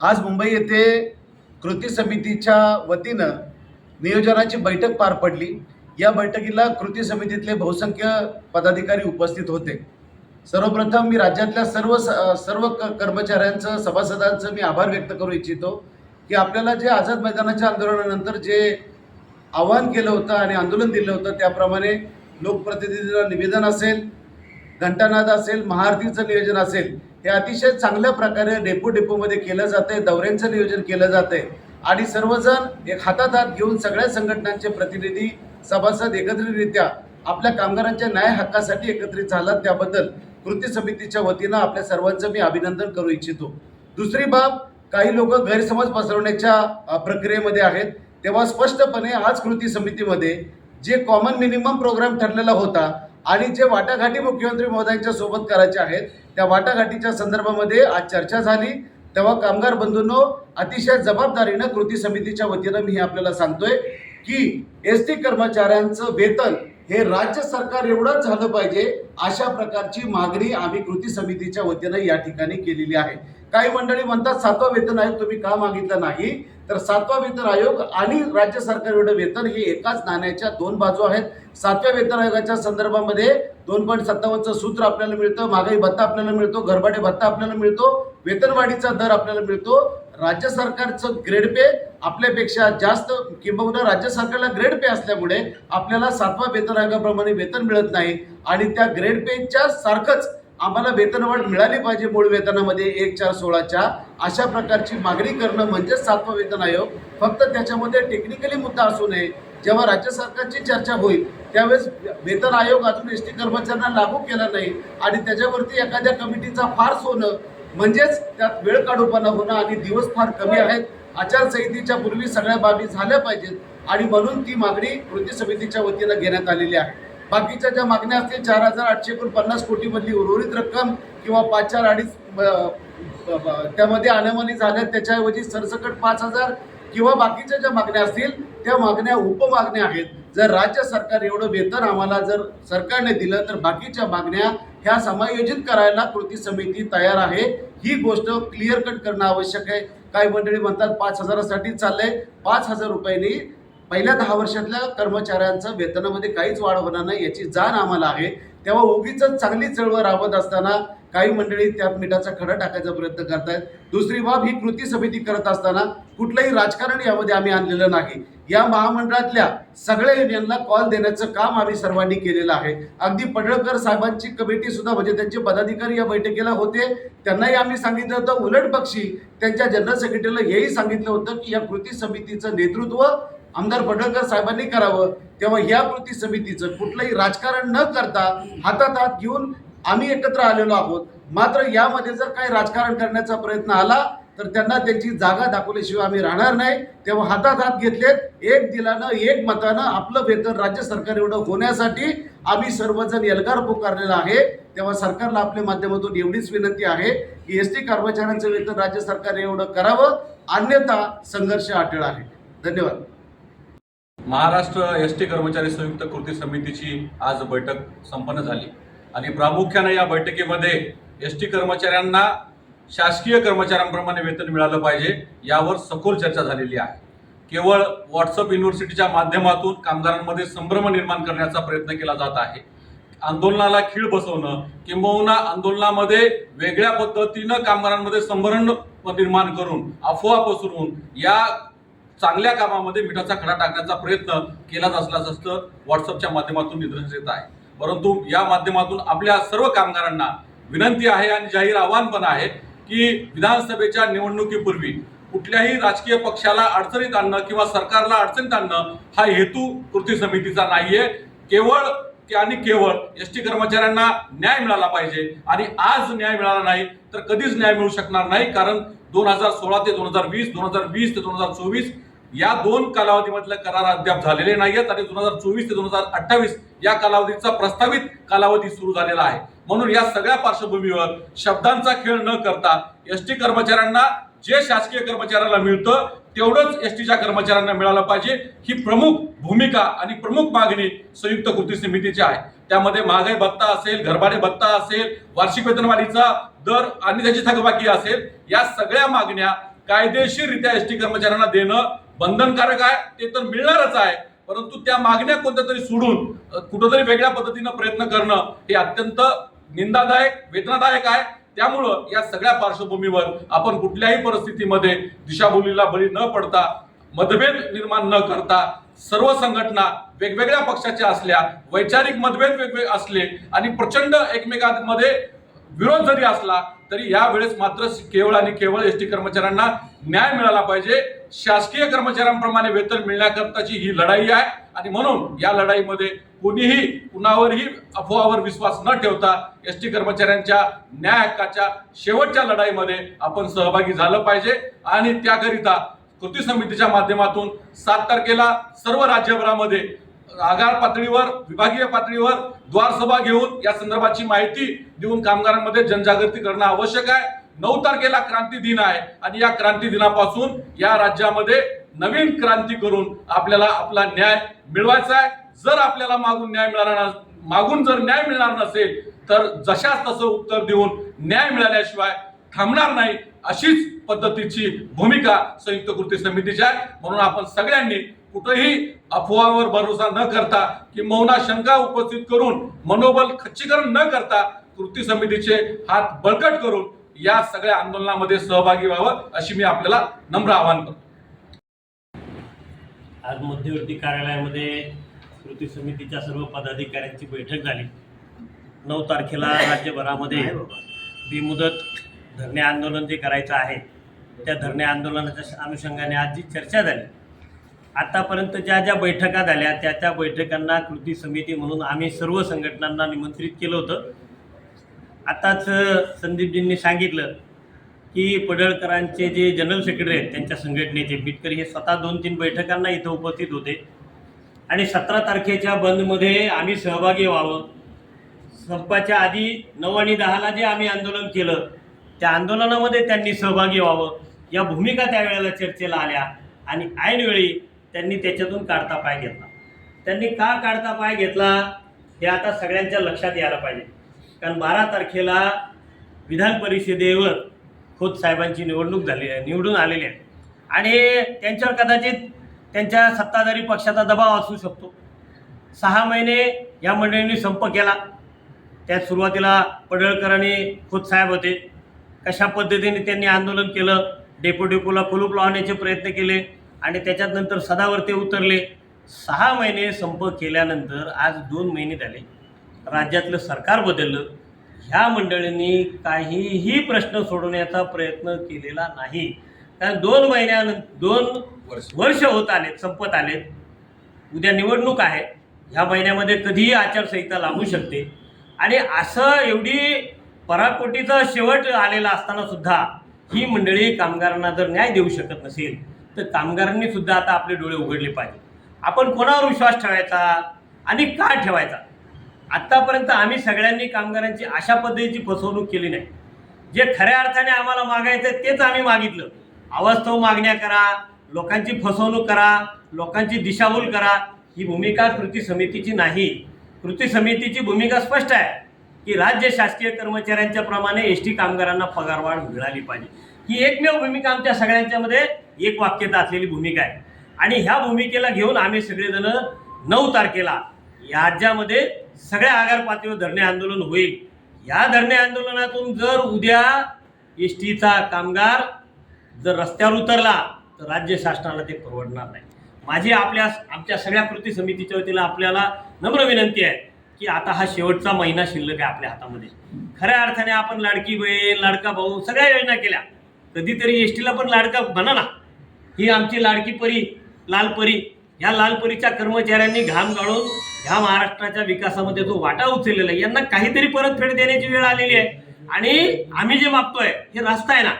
आज मुंबई येथे कृती समितीच्या वतीनं नियोजनाची बैठक पार पडली. या बैठकीला कृती समितीतले बहुसंख्य पदाधिकारी उपस्थित होते. सर्वप्रथम मी राज्यातल्या सर्व स- सर्व क- कर्मचाऱ्यांचं सभासदांचं मी आभार व्यक्त करू इच्छितो की आपल्याला जे आझाद मैदानाच्या आंदोलनानंतर जे आव्हान केलं होतं आणि आंदोलन दिलं होतं त्याप्रमाणे लोकप्रतिनिधीला निवेदन असेल घंटानाद असेल महाआरतीचं नियोजन असेल हे अतिशय चांगल्या प्रकारे डेपो डेपोमध्ये केलं जातंय दौऱ्यांचं नियोजन केलं जातंय. आणि सर्वजण एक हातात हात घेऊन सगळ्या संघटनांचे प्रतिनिधी सभासद एकत्रितरित्या आपल्या कामगारांच्या न्याय हक्कासाठी एकत्रित झालात. त्याबद्दल कृती समितीच्या वतीनं आपल्या सर्वांचं मी अभिनंदन करू इच्छितो. दुसरी बाब काही लोक गैरसमज पसरवण्याच्या प्रक्रियेमध्ये आहेत. तेव्हा स्पष्टपणे आज कृती समितीमध्ये जे कॉमन मिनिमम प्रोग्राम ठरलेला होता आणि जे वाटाघाटी मुख्यमंत्री महोदयांच्या सोबत करायचे आहेत त्या वाटाघाटीच्या संदर्भामध्ये आज चर्चा झाली. तेव्हा कामगार बंधूंनो अतिशय जबाबदारीनं कृती समितीच्या वतीनं मी आपल्याला सांगतोय की एस टी कर्मचाऱ्यांचं वेतन हे राज्य सरकार एवढंच झालं पाहिजे अशा प्रकारची मागणी आम्ही कृती समितीच्या वतीनं या ठिकाणी केलेली आहे. काही मंडळी म्हणतात सातवा वेतन आयोग तुम्ही का मागितलं नाही? तर सातवा वेतन आयोग आणि राज्य सरकार एवढं वेतन हे एकाच नाण्याच्या दोन बाजू आहेत. सातव्या वेतन आयोगाच्या संदर्भामध्ये दोन पॉईंट सत्तावन्नचं सूत्र आपल्याला मिळतं महागाई भत्ता आपल्याला मिळतो घरभाडे भत्ता आपल्याला मिळतो वेतनवाढीचा दर आपल्याला मिळतो. राज्य सरकारचं ग्रेड पे आपल्यापेक्षा जास्त किंबहुना राज्य सरकारला ग्रेड पे असल्यामुळे आपल्याला सातवा वेतन आयोगाप्रमाणे वेतन मिळत नाही. आणि त्या ग्रेड पेच्या सारखंच आम्हाला वेतनवाढ मिळाली पाहिजे मूळ वेतनामध्ये एक चार सोळाच्या अशा प्रकारची मागणी करणं म्हणजेच सातवा वेतन आयोग. फक्त त्याच्यामध्ये टेक्निकली मुद्दा असू नये. जेव्हा राज्य सरकारची चर्चा होईल त्यावेळेस वेतन आयोग अजून एस टी कर्मचाऱ्यांना लागू केला नाही आणि त्याच्यावरती एखाद्या कमिटीचा फार्स होणं म्हणजेच त्यात वेळ काढूपणा होणं आणि दिवस फार कमी आहेत आचारसंहितेच्या पूर्वी सगळ्या बाबी झाल्या पाहिजेत आणि म्हणून ती मागणी कृती समितीच्या वतीनं घेण्यात आलेली आहे. बाकीच्या ज्या मागण्या असतील चार हजार आठशे एकोणपन्नास कोटीमधली उर्वरित रक्कम किंवा पाच चार अडीच त्यामध्ये अनामनी झाल्या त्याच्याऐवजी सरसकट पाच हजार किंवा बाकीच्या ज्या मागण्या असतील त्या मागण्या उपमागण्या आहेत. जर राज्य सरकार एवढं वेतन आम्हाला जर सरकारने दिलं तर बाकीच्या मागण्या ह्या समायोजित करायला कृती समिती तयार आहे. ही गोष्ट क्लिअर कट करणं आवश्यक आहे. काही मंडळी म्हणतात पाच हजारासाठी चाललंय. पाच हजार रुपयांनी पहिल्या दहा वर्षातल्या कर्मचाऱ्यांचं वेतनामध्ये काहीच वाढ होणार नाही याची जाण आम्हाला आहे. तेव्हा उगीच चांगली चळवळ राबत असताना काही मंडळी त्यात मिठाचा खडा टाकायचा प्रयत्न करतायत. दुसरी बाब ही कृती समिती करत असताना कुठलंही राजकारण यामध्ये आम्ही आणलेलं नाही. या महामंडळातल्या सगळ्या युनियनला कॉल देण्याचं काम आम्ही सर्वांनी केलेलं आहे. अगदी पडळकर साहेबांची कमिटी सुद्धा म्हणजे त्यांचे पदाधिकारी या बैठकीला होते. त्यांनाही आम्ही सांगितलं होतं उलट पक्षी. त्यांच्या जनरल सेक्रेटरीला हेही सांगितलं होतं की या कृती समितीचं नेतृत्व आमदार पडळकर साहेबांनी करावं. तेव्हा या कृती समितीचं कुठलंही राजकारण न करता हातात हात घेऊन आम्ही एकत्र आलेलो आहोत. मात्र यामध्ये जर काही राजकारण करण्याचा प्रयत्न आला तर त्यांना त्यांची जागा दाखवल्याशिवाय आम्ही राहणार नाही. तेव्हा हातात हात घेतलेत. एक दिलानं एक मतानं आपलं वेतन राज्य सरकार एवढं होण्यासाठी आम्ही सर्वजण एल्गार पुकारलेला आहे. तेव्हा सरकारला आपल्या माध्यमातून एवढीच विनंती आहे की एस टी कर्मचाऱ्यांचं वेतन राज्य सरकार एवढं करावं. अन्यथा संघर्ष अटळ आहे. धन्यवाद. महाराष्ट्र एस टी कर्मचारी संयुक्त कृती समितीची आज बैठक संपन्न झाली. आणि प्रामुख्यानं या बैठकीमध्ये एस टी कर्मचाऱ्यांना शासकीय कर्मचाऱ्यांप्रमाणे वेतन मिळालं पाहिजे यावर सखोल चर्चा झालेली आहे. केवळ व्हॉट्सअप युनिव्हर्सिटीच्या माध्यमातून कामगारांमध्ये संभ्रम निर्माण करण्याचा प्रयत्न केला जात आहे. आंदोलनाला खीळ बसवणं किंबहुना आंदोलनामध्ये वेगळ्या पद्धतीनं कामगारांमध्ये संभ्रम निर्माण करून अफवा पसरून या चांगल्या कामामध्ये मिठाचा खडा टाकण्याचा प्रयत्न केला असल्याचं असतं व्हॉट्सअपच्या माध्यमातून निदर्शनास येत आहे परंतु या माध्यमातून आपल्या सर्व कामगारांना विनंती आहे आणि जाहीर आव्हान पण आहे की विधानसभेच्या निवडणुकीपूर्वी कुठल्याही राजकीय पक्षाला अडचणीत आणणं किंवा सरकारला अडचणीत आणणं हा हेतू कृती समितीचा नाहीये. केवळ की आणि केवळ एस टी कर्मचाऱ्यांना न्याय मिळाला पाहिजे आणि आज न्याय मिळाला नाही तर कधीच न्याय मिळू शकणार नाही. कारण दोन हजार सोळा ते दोन हजार वीस दोन हजार वीस ते दोन हजार चोवीस या दोन कालावधीमधले करार अद्याप झालेले नाहीयेत आणि दोन हजार चोवीस ते दोन हजार अठ्ठावीस या कालावधीचा प्रस्तावित कालावधी सुरू झालेला आहे. म्हणून या सगळ्या पार्श्वभूमीवर शब्दांचा खेळ न करता एस टी कर्मचाऱ्यांना जे शासकीय कर्मचाऱ्याला मिळतं तेवढंच एस टीच्या कर्मचाऱ्यांना मिळालं पाहिजे. ही प्रमुख भूमिका आणि प्रमुख मागणी संयुक्त कृती समितीची आहे. त्यामध्ये महागाई भत्ता असेल घरभाडे भत्ता असेल वार्षिक वेतनवाढीचा दर आणि त्याची थकबाकी असेल या सगळ्या मागण्या कायदेशीररित्या एस टी कर्मचाऱ्यांना देणं बंधनकारक आहे ते तर मिळणारच आहे. परंतु त्या मागण्या कोणत्या तरी सोडून कुठंतरी वेगळ्या पद्धतीनं प्रयत्न करणं हे अत्यंत निंदादायक वेदनादायक आहे. त्यामुळं या सगळ्या पार्श्वभूमीवर आपण कुठल्याही परिस्थितीमध्ये दिशाभूलीला बळी न पडता मतभेद निर्माण न करता सर्व संघटना वेगवेगळ्या पक्षाच्या असल्या वैचारिक मतभेद वेगवेगळे असले आणि प्रचंड एकमेकांमध्ये विरोध जरी असला तरी यावेळेस मात्र केवळ आणि केवळ एस टी कर्मचाऱ्यांना न्याय मिळाला पाहिजे. शासकीय कर्मचाऱ्यांप्रमाणे वेतन मिळण्याकरताची ही लढाई आहे. आणि म्हणून या लढाईमध्ये कुणीही कुणावरही अफवावर विश्वास न ठेवता एस टी कर्मचाऱ्यांच्या न्याय हक्काच्या शेवटच्या लढाईमध्ये आपण सहभागी झालं पाहिजे. आणि त्याकरिता कृती समितीच्या माध्यमातून सात तारखेला सर्व राज्यभरामध्ये आगार पातळीवर विभागीय पातळीवर द्वारसभा घेऊन या संदर्भाची माहिती देऊन कामगारांमध्ये जनजागृती करणं आवश्यक आहे. नऊ तारखेला क्रांती दिन आहे आणि या क्रांती दिनापासून या राज्यामध्ये नवीन क्रांती करून आपल्याला आपला न्याय मिळवायचा आहे. जर आपल्याला मागून न्याय मिळाला मागून जर न्याय मिळणार नसेल तर जशाच तसं उत्तर देऊन न्याय मिळाल्याशिवाय थांबणार नाही अशीच पद्धतीची भूमिका संयुक्त कृती समितीची आहे. म्हणून आपण सगळ्यांनी कुठंही अफवावर भरोसा न करता की मौना शंका उपस्थित करून मनोबल खच्चीकरण न करता कृती समितीचे हात बळकट करून या सगळ्या आंदोलनामध्ये सहभागी व्हावं अशी मी आपल्याला नम्र आवाहन करतो. आज मध्यवर्ती कार्यालयामध्ये कृती समितीच्या सर्व पदाधिकाऱ्यांची बैठक झाली. नऊ तारखेला राज्यभरामध्ये बेमुदत धरणे आंदोलन जे करायचं आहे त्या धरणे आंदोलनाच्या अनुषंगाने आज जी चर्चा झाली. आतापर्यंत ज्या ज्या बैठका झाल्या त्या त्या बैठकांना कृती समिती म्हणून आम्ही सर्व संघटनांना निमंत्रित केलं होतं. आताच संदीपजींनी सांगितलं की पडळकरांचे जे जनरल सेक्रेटरी आहेत त्यांच्या संघटनेचे बिटकर हे स्वतः दोन तीन बैठकांना इथं उपस्थित होते. आणि सतरा तारखेच्या बंदमध्ये आम्ही सहभागी व्हावं. संपाच्या आधी नऊ आणि दहाला जे आम्ही आंदोलन केलं त्या आंदोलनामध्ये त्यांनी सहभागी व्हावं. या भूमिका त्यावेळेला चर्चेला आल्या. आणि ऐनवेळी त्यांनी त्याच्यातून काढता पाय घेतला. त्यांनी का काढता पाय घेतला हे आता सगळ्यांच्या लक्षात यायला पाहिजे. कारण बारा तारखेला विधान परिषदेवर खोत साहेबांची निवडणूक झाली आहे निवडून आलेली आहे. आणि त्यांच्यावर कदाचित त्यांच्या सत्ताधारी पक्षाचा दबाव असू शकतो. सहा महिने या मंडळींनी संप केला. त्यात सुरुवातीला पडळकरांनी खोत साहेब होते. कशा पद्धतीने त्यांनी आंदोलन केलं? डेपो डेपोला कुलूप लावण्याचे प्रयत्न केले. आणि त्याच्यात नंतर सदावर ते उतरले. सहा महिने संप केल्यानंतर आज दोन महिने झाले. राज्यातलं सरकार बदललं. ह्या मंडळींनी काहीही प्रश्न सोडवण्याचा प्रयत्न केलेला नाही. कारण दोन महिन्यानंतर दोन वर्ष. वर्ष होत आलेत संपत आलेत. उद्या निवडणूक आहे. ह्या महिन्यामध्ये कधीही आचारसंहिता लागू शकते. आणि असं एवढी पराकोटीचा शेवट आलेला असताना सुद्धा ही मंडळी कामगारांना जर न्याय देऊ शकत नसेल तर कामगारांनी सुद्धा आता आपले डोळे उघडले पाहिजे. आपण कोणावर विश्वास ठेवायचा आणि का ठेवायचा? आत्तापर्यंत आम्ही सगळ्यांनी कामगारांची अशा पद्धतीची फसवणूक केली नाही. जे खऱ्या अर्थाने आम्हाला मागायचं तेच आम्ही मागितलं. अवास्तव मागण्या करा लोकांची फसवणूक करा लोकांची दिशाभूल करा. ही भूमिका कृती समितीची नाही. कृती समितीची भूमिका स्पष्ट आहे की राज्य शासकीय कर्मचाऱ्यांच्या प्रमाणे एस टी कामगारांना पगारवाढ मिळाली पाहिजे. ही एकमेव भूमिका आमच्या सगळ्यांच्यामध्ये एक वाक्यता असलेली भूमिका आहे. आणि ह्या भूमिकेला घेऊन आम्ही सगळेजण नऊ तारखेला या राज्यामध्ये सगळ्या आगार पातळीवर धरणे आंदोलन होईल. या धरणे आंदोलनातून जर उद्या एस टीचा कामगार जर रस्त्यावर उतरला तर राज्य शासनाला ते परवडणार नाही. माझी आपल्या आमच्या सगळ्या कृती समितीच्या वतीला आपल्याला नम्र विनंती आहे की आता हा शेवटचा महिना शिल्लक आहे आपल्या हातामध्ये. खऱ्या अर्थाने आपण लाडकी बहीण लाडका भाऊ सगळ्या योजना केल्या. कधीतरी एस टीला पण लाडका म्हणा ना ही आमची लाडकी परी लाल परी. ह्या लाल परीच्या कर्मचाऱ्यांनी घाम गाळून ह्या महाराष्ट्राच्या विकासामध्ये जो वाटा उचललेला आहे यांना काहीतरी परतफेड देण्याची वेळ आलेली आहे. आणि आम्ही जे मागतोय हे रास्ता आहे ना.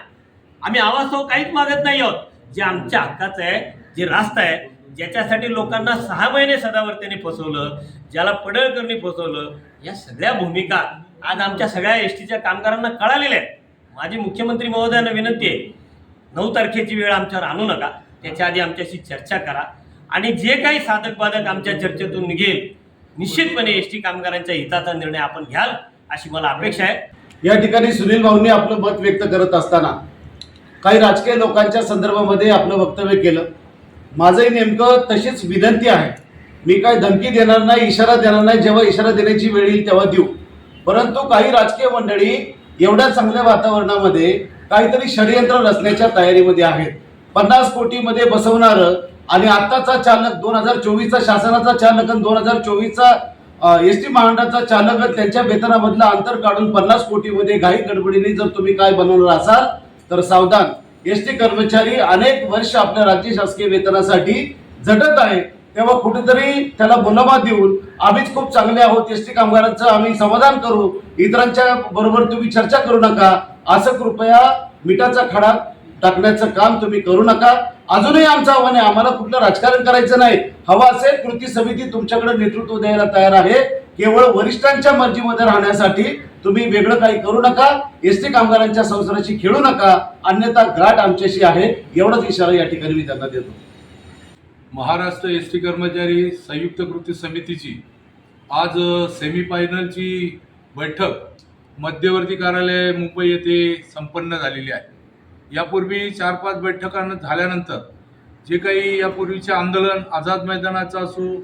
आम्ही आवास्तव काहीच मागत नाही आहोत. जे आमच्या हक्काचं आहे जे रास्ता आहे ज्याच्यासाठी लोकांना सहा महिने सदावर्तीने फसवलं ज्याला पडळकरणी फसवलं या सगळ्या भूमिका आज आमच्या सगळ्या एस टीच्या कामगारांना कळालेल्या आहेत. माझी मुख्यमंत्री महोदयांना विनंती आहे नऊ तारखेची वेळ आमच्यावर आणू नका. त्याच्या आधी आमच्याशी चर्चा करा. आणि जे काही साधक बाधक आमच्या चर्चेतून निघेल निश्चितपणे एस टी कामगारांच्या हिताचा निर्णय आपण घ्याल अशी मला अपेक्षा आहे. या ठिकाणी सुनील भाऊंनी आपलं मत व्यक्त करत असताना काही राजकीय लोकांच्या संदर्भामध्ये आपलं वक्तव्य केलं. माझंही नेमकं तशीच विनंती आहे. मी काय धमकी देणार नाही इशारा देणार नाही. जेव्हा इशारा देण्याची वेळ येईल तेव्हा देऊ. परंतु काही राजकीय मंडळी एवढ्या चांगल्या वातावरणामध्ये काहीतरी षडयंत्र रचण्याच्या तयारीमध्ये आहेत. पन्नास कोटीमध्ये बसवणार आणि आत्ताचा चालक दोन हजार चोवीसचा शासनाचा चालक आणि दोन हजार चोवीसचा एस टी महामंडळाचा चालक त्यांच्या वेतनामधलं अंतर काढून पन्नास कोटीमध्ये घाई गडबडीने जर तुम्ही काय बनवणार असाल तर सावधान. एस टी कर्मचारी अनेक वर्ष आपल्या राज्य शासकीय वेतनासाठी झटत आहेत. तेव्हा कुठेतरी त्याला मुलामा देऊन आम्हीच खूप चांगले आहोत एस टी कामगारांचं आम्ही समाधान करू इतरांच्या बरोबर तुम्ही चर्चा करू नका असं कृपया मिठाचा खडा टाकण्याचं काम तुम्ही करू नका. अजूनही आमचं आव्हान आहे आम्हाला कुठलं राजकारण करायचं नाही. हवा असेल कृती समिती तुमच्याकडे नेतृत्व द्यायला तयार आहे. केवळ वरिष्ठांच्या मर्जीमध्ये राहण्यासाठी तुम्ही वेगळं काही करू नका एस टी कामगारांच्या संसाराशी खेळू नका अन्यथा घाट आमच्याशी आहे. एवढाच इशारा या ठिकाणी मी त्यांना देतो. महाराष्ट्र एस टी कर्मचारी संयुक्त कृती समितीची आज सेमीफायनलची बैठक मध्यवर्ती कार्यालय मुंबई येथे संपन्न झालेली आहे. यापूर्वी चार पाच बैठका झाल्यानंतर जे काही यापूर्वीचे आंदोलन आझाद मैदानाचं असो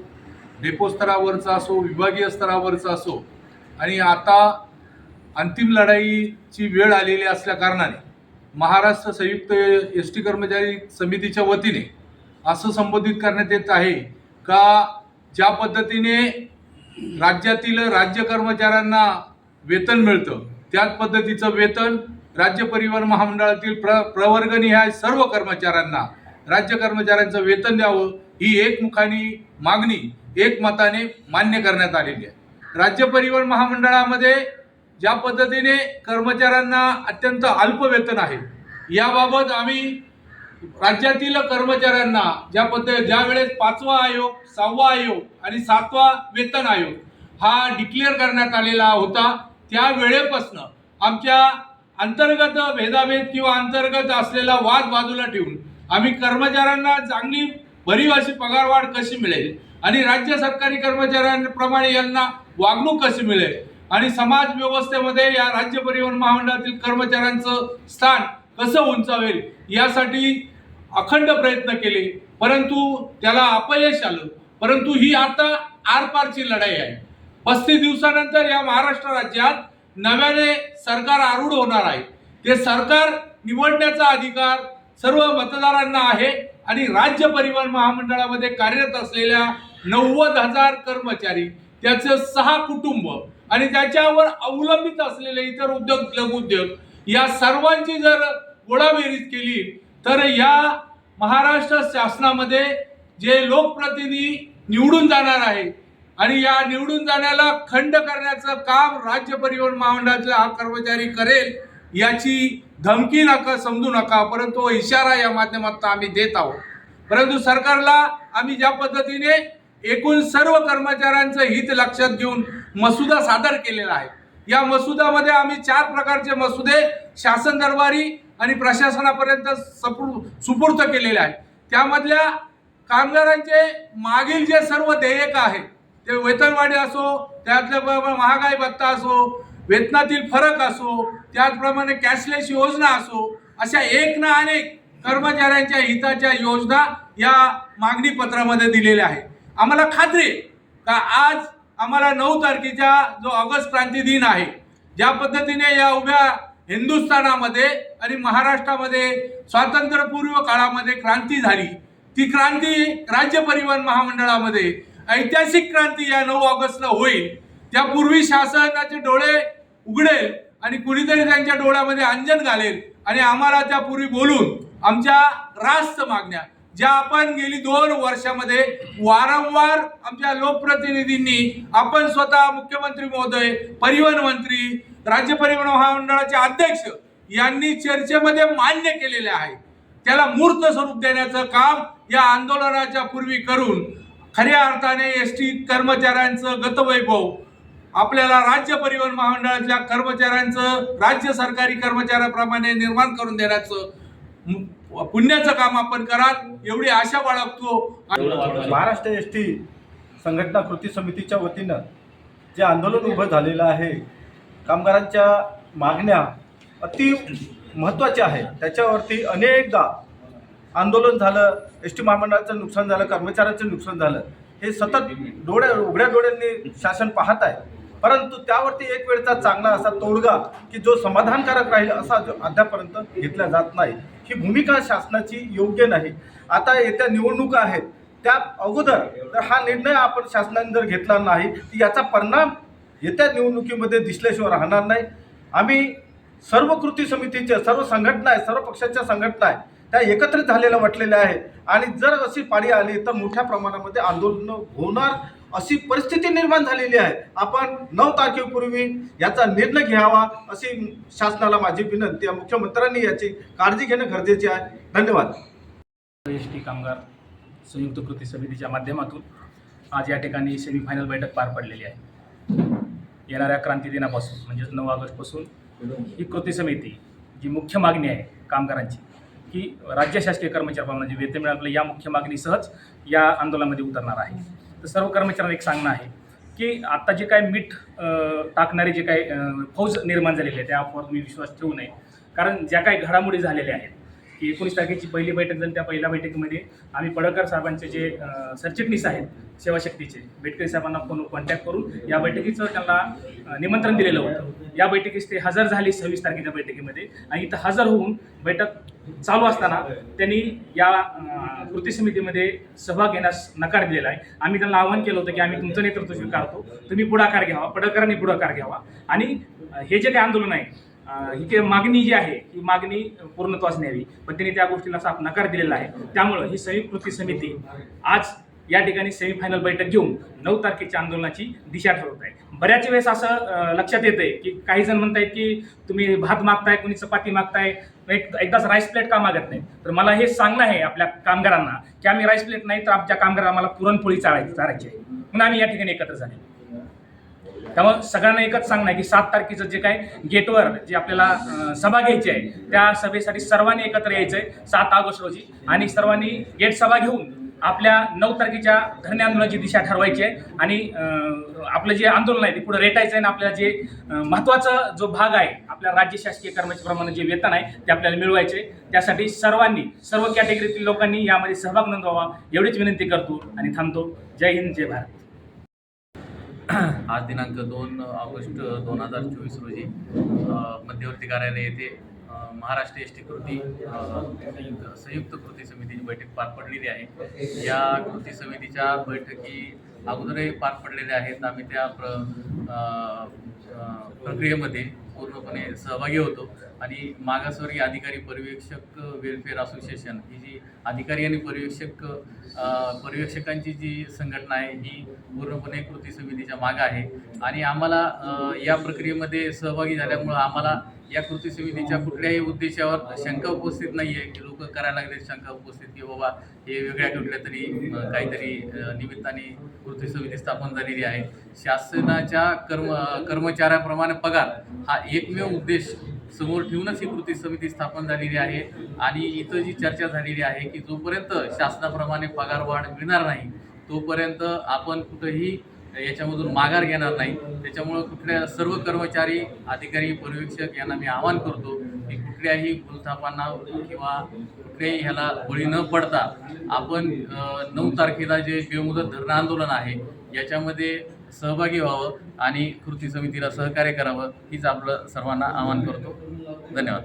डेपो स्तरावरचं असो विभागीय स्तरावरचं असो आणि आता अंतिम लढाईची वेळ आलेली असल्या कारणाने महाराष्ट्र संयुक्त एस टी कर्मचारी समितीच्या वतीने असं संबोधित करण्यात येत आहे का? ज्या पद्धतीने राज्यातील राज्य कर्मचाऱ्यांना वेतन मिळतं त्याच पद्धतीचं वेतन राज्य परिवहन महामंडळातील प्र प्रवर्गणी सर्व कर्मचाऱ्यांना राज्य कर्मचाऱ्यांचं वेतन द्यावं ही एकमुखानी मागणी एकमताने मान्य करण्यात आलेली आहे. राज्य परिवहन महामंडळामध्ये ज्या पद्धतीने कर्मचाऱ्यांना अत्यंत अल्प वेतन आहे याबाबत आम्ही राज्यातील कर्मचाऱ्यांना ज्या पद्धती ज्या वेळेस पाचवा आयोग सहावा आयोग आणि सातवा वेतन आयोग हा डिक्लेअर करण्यात आलेला होता त्या वेळेपासून आमच्या अंतर्गत भेदाभेद किंवा अंतर्गत असलेला वाद बाजूला ठेवून आम्ही कर्मचाऱ्यांना चांगली भरीव अशी पगारवाढ कशी मिळेल आणि राज्य सरकारी कर्मचाऱ्यांप्रमाणे यांना वागणूक कशी मिळेल आणि समाज व्यवस्थेमध्ये या राज्य परिवहन महामंडळातील कर्मचाऱ्यांचं स्थान कसं उंचावेल यासाठी अखंड प्रयत्न केले परंतु त्याला अपयश आलं. परंतु ही आता आरपारची लढाई आहे. पस्तीस दिवसानंतर या महाराष्ट्र राज्यात नव्याने सरकार आरूढ होणार आहे. ते सरकार निवडण्याचा अधिकार सर्व मतदारांना आहे आणि राज्य परिवहन महामंडळामध्ये कार्यरत असलेल्या नव्वद हजार कर्मचारी त्याचं सहा कुटुंब आणि त्याच्यावर अवलंबित असलेले इतर उद्योग लघुउद्योग या सर्वांची जर गोडाबेरीज केली तर या महाराष्ट्र शासनामध्ये जे लोकप्रतिनिधी निवडून जाणार आहे आणि या निवडून जाण्याला खंड करण्याचं काम राज्य परिवहन महामंडळाचा हा कर्मचारी करेल याची धमकी नका समजू नका परंतु इशारा या माध्यमातून आम्ही देत आहोत. परंतु सरकारला आम्ही ज्या पद्धतीने एकूण सर्व कर्मचाऱ्यांचं हित लक्षात घेऊन मसुदा सादर केलेला आहे. या मसुदामध्ये आम्ही चार प्रकारचे मसुदे शासन दरबारी आणि प्रशासनापर्यंत सपूर सुपूर्त केलेले आहे. त्यामधल्या कामगारांचे मागील जे सर्व देयक आहेत ते वेतनवाढी असो त्यातल्या बरोबर महागाई भत्ता असो वेतनातील फरक असो त्याचप्रमाणे कॅशलेस योजना असो अशा एक ना अनेक कर्मचाऱ्यांच्या हिताच्या योजना या मागणी पत्रामध्ये दिलेल्या आहे आम्हाला खात्री का? आज आम्हाला नऊ तारखेच्या जो ऑगस्ट क्रांती दिन आहे ज्या पद्धतीने या उभ्या हिंदुस्थानामध्ये आणि महाराष्ट्रामध्ये स्वातंत्र्यपूर्व काळामध्ये क्रांती झाली. ती क्रांती राज्य परिवहन महामंडळामध्ये ऐतिहासिक क्रांती या नऊ ऑगस्टला होईल. त्यापूर्वी शासनाचे डोळे उघडेल आणि कुणीतरी त्यांच्या डोळ्यामध्ये अंजन घालेल आणि आम्हाला त्यापूर्वी बोलून आमच्या रास्त मागण्या ज्या आपण गेली दोन वर्षामध्ये वारंवार आमच्या लोकप्रतिनिधींनी आपण स्वतः मुख्यमंत्री महोदय परिवहन मंत्री राज्य परिवहन महामंडळाचे अध्यक्ष यांनी चर्चेमध्ये मान्य केलेले आहे. त्याला मूर्त स्वरूप देण्याचं काम या आंदोलनाच्या पूर्वी करून खऱ्या अर्थाने एस टी कर्मचाऱ्यांचं गतवैभव आपल्याला राज्य परिवहन महामंडळाच्या कर्मचाऱ्यांचं राज्य सरकारी कर्मचाऱ्याप्रमाणे निर्माण करून देण्याचं पुण्याचं काम आपण कराल एवढी आशा बाळगतो. महाराष्ट्र एस टी संघटना कृती समितीच्या वतीनं जे आंदोलन उभं झालेलं आहे कामगारांच्या मागण्या अति महत्त्वाच्या आहेत. त्याच्यावरती अनेकदा आंदोलन झालं एस टी महामंडळाचं नुकसान झालं कर्मचाऱ्याचं नुकसान झालं. हे सतत डोळ्या उघड्या डोळ्यांनी शासन पाहत आहे. परंतु त्यावरती एक वेळचा चांगला असा तोडगा की जो समाधानकारक राहील असा जो अद्यापर्यंत घेतला जात नाही. ही भूमिका शासनाची योग्य नाही. आता येत्या निवडणुका आहेत. त्या अगोदर तर हा निर्णय आपण शासनाने जर घेतला नाही याचा परिणाम येत्या निवडणुकीमध्ये दिसल्याशिवाय राहणार नाही. आम्ही सर्व कृती समितीच्या सर्व संघटना आहे सर्व पक्षाच्या संघटना आहे त्या एकत्रित झालेल्या वाटलेल्या आहे आणि जर अशी पाळी आली तर मोठ्या प्रमाणामध्ये आंदोलनं होणार अशी परिस्थिती निर्माण झालेली आहे. आपण नऊ तारखेपूर्वी याचा निर्णय घ्यावा अशी शासनाला माझी विनंती आहे. मुख्यमंत्र्यांनी याची काळजी घेणं गरजेचे आहे. धन्यवाद. एस टी कामगार संयुक्त कृती समितीच्या माध्यमातून आज या ठिकाणी सेमीफायनल बैठक पार पडलेली आहे. येणाऱ्या क्रांती दिनापासून म्हणजेच नऊ ऑगस्टपासून ही कृती समिती जी मुख्य मागणी आहे कामगारांची की राज्य शासकीय कर्मचाऱ्यांना जे वेतन मिळालं या मुख्य मागणीसहच या आंदोलनामध्ये उतरणार आहे. तर सर्व कर्मचाऱ्यांना एक सांगणं आहे की आता जे काय मीठ टाकणारे जे काय फौज निर्माण झालेली आहे त्या अफवावर तुम्ही विश्वास ठेवू नये. कारण ज्या काही घडामोडी झालेल्या आहेत की एकोणीस तारखेची पहिली बैठक झाली. त्या पहिल्या बैठकीमध्ये आम्ही पडळकर साहेबांचे जे सरचिटणीस आहेत सेवाशक्तीचे बेटकरी साहेबांना फोन कॉन्टॅक्ट करून या बैठकीचं त्यांना निमंत्रण दिलेलं होतं. या बैठकीस ते हजर झाले सव्वीस तारखेच्या बैठकीमध्ये आणि इथं हजर होऊन बैठक चालू असताना त्यांनी या कृती समितीमध्ये सहभाग घेण्यास नकार दिलेला आहे. आम्ही त्यांना आवाहन केलं होतं की आम्ही तुमचं नेतृत्व स्वीकारतो. तुम्ही पुढाकार घ्यावा पडळकरांनी पुढाकार घ्यावा आणि हे जे काही आंदोलन आहे ही काही मागणी जी आहे ही मागणी पूर्णत्वास न्यावी. पण त्यांनी त्या गोष्टीला साफ नकार दिलेला आहे. त्यामुळं ही संयुक्त कृती समिती आज या ठिकाणी सेमीफायनल बैठक घेऊन नऊ तारखेच्या आंदोलनाची दिशा ठरवत आहे. बऱ्याच वेळेस असं लक्षात येतंय की काही जण म्हणतायत की तुम्ही भात मागताय कोणी चपाती मागताय एक एकदाच राईस प्लेट का मागत नाही तर मला हे सांगणं आहे आपल्या कामगारांना की आम्ही राईस प्लेट नाही तर आमच्या कामगार आम्हाला पुरणपोळी चाळायची चारायची आहे. म्हणून आम्ही या ठिकाणी एकत्र झाले त्यामुळे सगळ्यांना एकच सांगणं आहे की सात तारखेचं जे काय गेटवर जे आपल्याला सभा घ्यायची आहे त्या सभेसाठी सर्वांनी एकत्र यायचं आहे सात ऑगस्ट रोजी. आणि सर्वांनी गेट सभा घेऊन आपल्या नऊ तारखेच्या धरणे आंदोलनाची दिशा ठरवायची आहे. आणि आपलं जे आंदोलन आहे ते पुढे रेटायचं आहे आणि आपल्याला जे महत्त्वाचा जो भाग आहे आपल्या राज्य शासकीय कर्मचाऱ्याप्रमाणे जे वेतन आहे ते आपल्याला मिळवायचे त्यासाठी सर्वांनी सर्व कॅटेगरीतील लोकांनी यामध्ये सहभाग नोंदवावा एवढीच विनंती करतो आणि थांबतो. जय हिंद जय भारत. आज दिनांक दोन ऑगस्ट दोन हजार चोवीस रोजी मध्यवर्ती कार्यालय येथे महाराष्ट्र एस टी कृती संयुक्त कृती समितीची बैठक पार पडलेली आहे. या कृती समितीच्या बैठकी अगोदरही पार पडलेल्या आहेत. आम्ही त्या प्र प्रक्रियेमध्ये पूर्णपणे सहभागी होतो. आणि मागासवर्गीय अधिकारी पर्यवेक्षक वेलफेअर असोसिएशन ही जी अधिकारी आणि पर्यवेक्षक पर्यवेक्षकांची जी संघटना आहे ही पूर्णपणे कृती समितीच्या मागं आहे. आणि आम्हाला या प्रक्रियेमध्ये सहभागी झाल्यामुळं आम्हाला या कृती समितीच्या कुठल्याही उद्देशावर शंका उपस्थित नाही आहे की लोक करायला लागले शंका उपस्थित की बाबा हे वेगळ्या कुठल्या तरी काहीतरी निमित्ताने कृती समिती स्थापन झालेली आहे. शासनाच्या कर्म कर्मचाऱ्याप्रमाणे पगार हा एकमेव उद्देश समोर ठेवूनच ही कृती समिती स्थापन झालेली आहे. आणि इथं जी चर्चा झालेली आहे की जोपर्यंत शासनाप्रमाणे पगार वाढ मिळणार नाही तोपर्यंत आपण कुठंही याच्यामधून माघार घेणार नाही. त्याच्यामुळं कुठल्या सर्व कर्मचारी अधिकारी पर्यवेक्षक यांना मी आवाहन करतो की कुठल्याही भूलथापांना किंवा कुठल्याही ह्याला बळी न पडता आपण नऊ तारखेला जे बेमुदत धरणं आंदोलन आहे याच्यामध्ये सहभागी व्हावं आणि कृती समितीला सहकार्य करावं हीच आपलं सर्वांना आवाहन करतो. धन्यवाद.